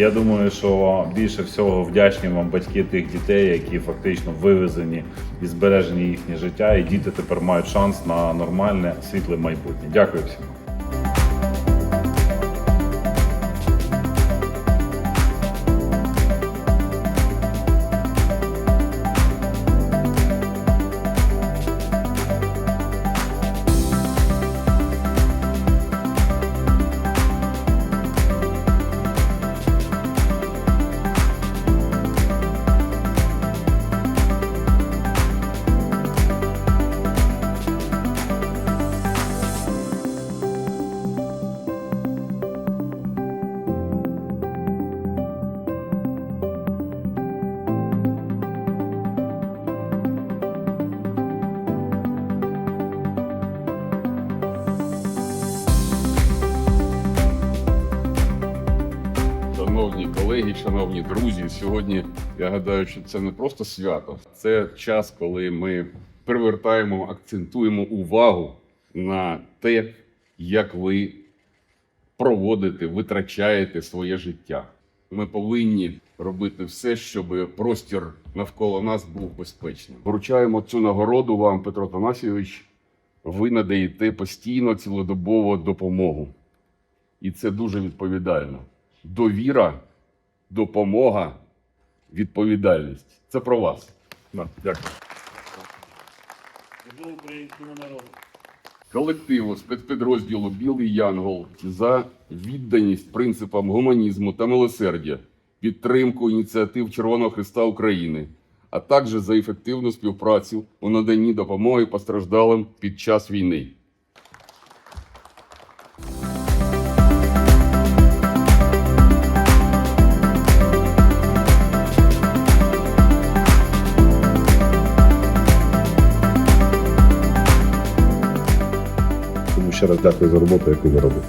Я думаю, що більше всього вдячні вам батьки тих дітей, які фактично вивезені і збережені їхнє життя, і діти тепер мають шанс на нормальне світле майбутнє. Дякую всім. Шановні колеги, шановні друзі, сьогодні я гадаю, що це не просто свято, це час, коли ми привертаємо, акцентуємо увагу на те, як ви проводите, витрачаєте своє життя. Ми повинні робити все, щоб простір навколо нас був безпечним. Вручаємо цю нагороду вам, Петро Танасійович. Ви надаєте постійно цілодобово допомогу. І це дуже відповідально. Довіра, допомога, відповідальність. Це про вас. Да, Дякую. Колективу спецпідрозділу Білий Янгол за відданість принципам гуманізму та милосердя, підтримку ініціатив Червоного Христа України, а також за ефективну співпрацю у наданні допомоги постраждалим під час війни. Ще раз дякую за роботу, яку ви робите.